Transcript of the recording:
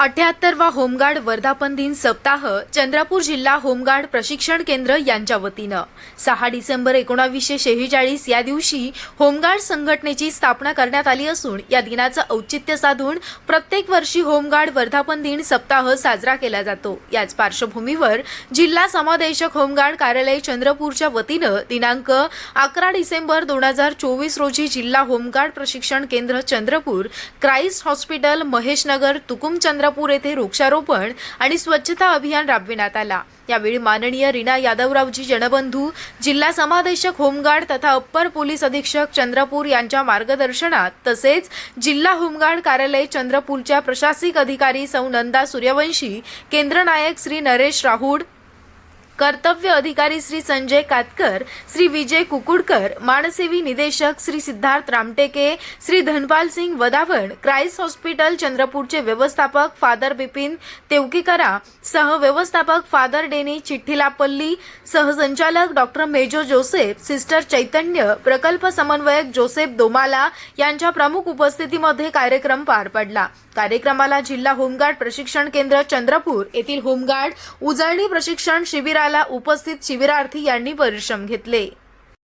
अठ्याहत्तरवा home guard वर्धापन दिन सप्ताह चंद्रपूर जिल्हा होमगार्ड प्रशिक्षण केंद्र यांच्या वतीनं. सहा डिसेंबर एकोणावीसशे शेहेचाळीस या दिवशी होमगार्ड संघटनेची स्थापना करण्यात आली असून या दिनाचं औचित्य साधून प्रत्येक वर्षी होमगार्ड वर्धापन दिन सप्ताह साजरा केला जातो. याच पार्श्वभूमीवर जिल्हा समादेशक होमगार्ड कार्यालय चंद्रपूरच्या वतीनं दिनांक अकरा डिसेंबर दोन हजार चोवीस रोजी जिल्हा होमगार्ड प्रशिक्षण केंद्र चंद्रपूर क्राईस्ट हॉस्पिटल महेशनगर तुकुम चंद्रपूर येथे वृक्षारोपण आणि स्वच्छता अभियान राबविण्यात आला. यावेळी माननीय रीना यादवरावजी जनबंधू जिल्हा समादेशक होमगार्ड तथा अप्पर पोलीस अधीक्षक चंद्रपूर यांच्या मार्गदर्शनात तसेच जिल्हा होमगार्ड कार्यालय चंद्रपूरच्या प्रशासकीय अधिकारी सौ नंदा सूर्यवंशी केंद्रनायक श्री नरेश राहुड कर्तव्य अधिकारी श्री संजय कातकर श्री विजय कुकुडकर मानसेवी निदेशक श्री सिद्धार्थ रामटेके श्री धनपाल सिंग वदावण क्राईस्ट हॉस्पिटल चंद्रपूरचे व्यवस्थापक फादर बिपिन तेवकीकरा सह व्यवस्थापक फादर डेनी चिठ्ठीलापल्ली सहसंचालक doctor Mejo Joseph sister Chaitanya प्रकल्प समन्वयक जोसेफ दोमाला यांच्या प्रमुख उपस्थितीमध्ये कार्यक्रम पार पडला. कार्यक्रमाला जिल्हा होमगार्ड प्रशिक्षण केंद्र चंद्रपूर येथील होमगार्ड उजळणी प्रशिक्षण शिबिरा शिबिराला उपस्थित शिबिरार्थी यांनी परिश्रम घेतले.